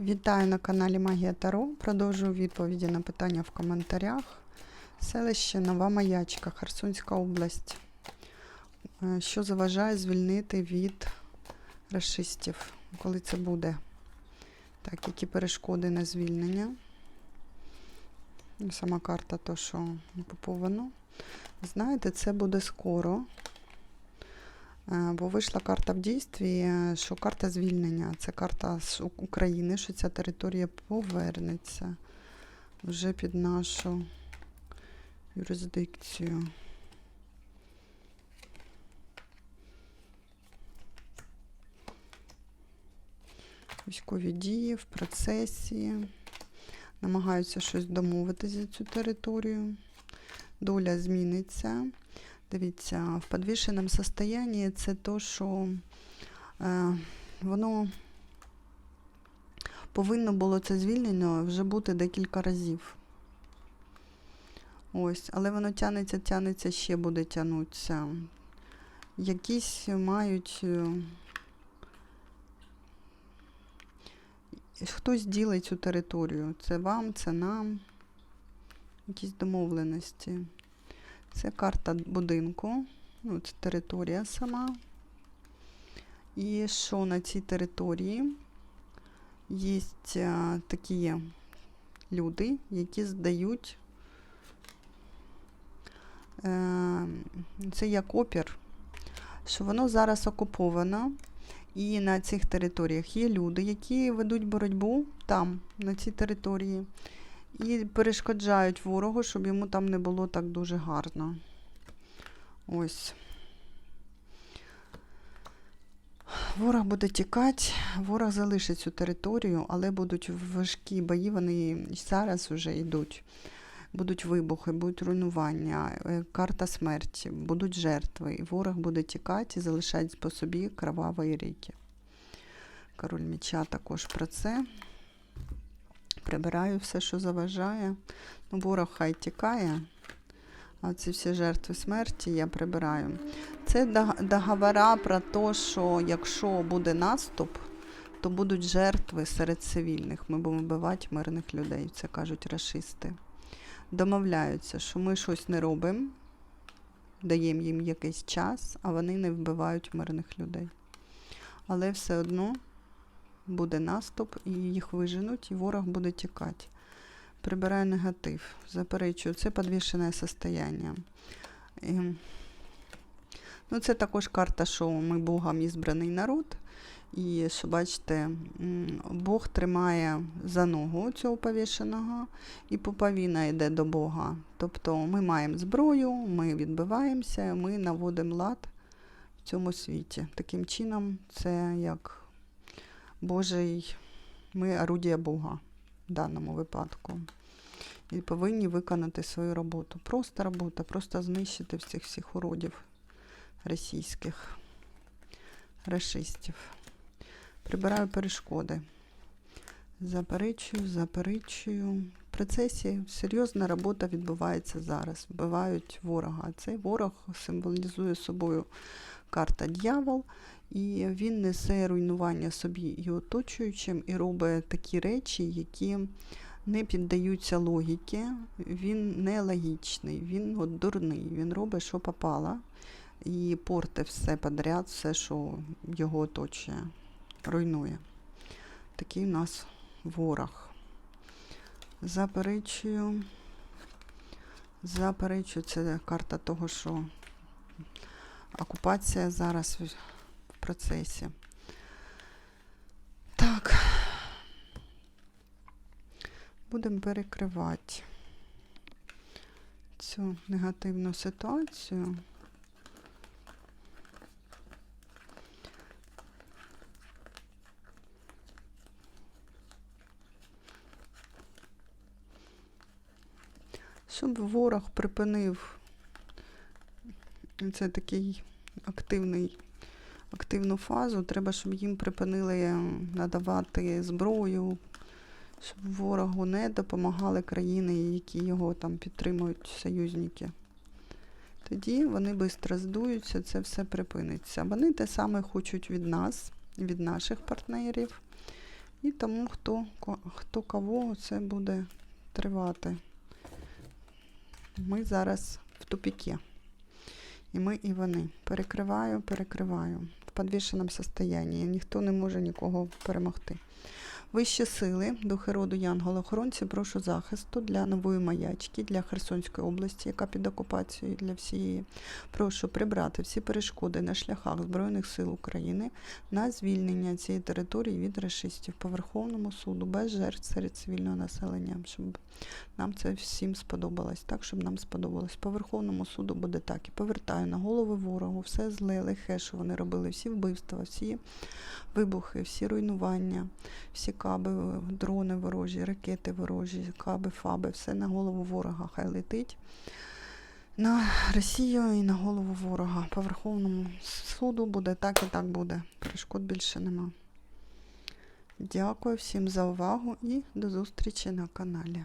Вітаю на каналі Магія Таро. Продовжую відповіді на питання в коментарях. Селище Нова Маячка, Херсонська область. Е, Що заважає звільнити від расистів? Коли це буде? Так, які перешкоди на звільнення? Сама карта, то, що поповано. Знаєте, це буде скоро. Е, Бо вийшла карта в дійстві, е, що карта звільнення. Це карта з України, що ця територія повернеться вже під нашу юрисдикцію. Військові дії в процесі. Намагаються щось домовитися за цю територію. Доля зміниться. Дивіться, в підвішеному состоянні це то, що е, воно повинно було це звільнено вже бути декілька разів. Ось, але воно тянеться, тянеться, ще буде тягнутися. Якісь мають. е, Хтось ділить цю територію. Це вам, це нам. Якісь домовленості. Це карта будинку, ну, це територія сама. І що на цій території є такі люди, які здають. Е, це як опір, що воно зараз окуповано. І на цих територіях є люди, які ведуть боротьбу там, на цій території і перешкоджають ворогу, щоб йому там не було так дуже гарно. Ось. Ворог буде тікати, ворог залишить цю територію, але будуть важкі бої, вони зараз вже йдуть. Будуть вибухи, будуть руйнування, е, карта смерті, будуть жертви. І ворог буде тікати і залишати по собі кроваві ріки. Король меча також про це. Прибираю все, що заважає. Ну, ворог хай тікає. А ці всі жертви смерті я прибираю. Це дог- договора про те, що якщо буде наступ, то будуть жертви серед цивільних. Ми будемо вбивати мирних людей. Це кажуть расисти. Домовляються, що ми щось не робимо, даємо їм якийсь час, а вони не вбивають мирних людей. Але все одно буде наступ, і їх виженуть, і ворог буде тікати. Прибираю негатив, заперечую, це підвішене состояння. І, ну, це також карта, що ми Богом ізбраний народ. І що бачите, Бог тримає за ногу цього повішеного, і поповіна йде до Бога. Тобто ми маємо зброю, ми відбиваємося, ми наводимо лад в цьому світі. Таким чином, це як Божий, ми орудія Бога в даному випадку. І повинні виконати свою роботу. Просто робота, просто знищити всіх всіх уродів російських, расистів. Прибираю перешкоди. Заперечую, заперечую. Процесі серйозна робота відбувається зараз. Вбивають ворога. Цей ворог символізує собою карта дьявол, і він несе руйнування собі і оточуючим, і робить такі речі, які не піддаються логіки. Він нелогічний, він от дурний, він робить, що попало, і порте все подряд, все, що його оточує, руйнує. Такий у нас ворог. Заперечую. Заперечую, це карта того, що окупація зараз в процесі. Так. Будемо перекривати цю негативну ситуацію. Щоб ворог припинив це такий активний, активну фазу, треба, щоб їм припинили надавати зброю, щоб ворогу не допомагали країни, які його там підтримують, союзники. Тоді вони швидко здуються, це все припиниться. Вони те саме хочуть від нас, від наших партнерів. І тому, хто, хто кого це буде тривати. Ми зараз в тупіки. І ми, і вони. Перекриваю, перекриваю. В підвішеному состоянні. Ніхто не може нікого перемогти. Вищі сили, духи роду Янголи-охоронці, прошу захисту для нової маячки, для Херсонської області, яка під окупацією для всієї. Прошу прибрати всі перешкоди на шляхах Збройних сил України на звільнення цієї території від расистів по Верховному суду без жертв серед цивільного населення, щоб нам це всім сподобалось, так, щоб нам сподобалось. По Верховному суду буде так. І повертаю на голови ворогу все зле, лихе, що вони робили, всі вбивства, всі вибухи, всі руйнування, всі каби, дрони ворожі, ракети ворожі, каби, фаби, все на голову ворога хай летить. На Росію і на голову ворога. По Верховному суду буде так і так буде. Перешкод більше нема. Дякую всім за увагу і до зустрічі на каналі.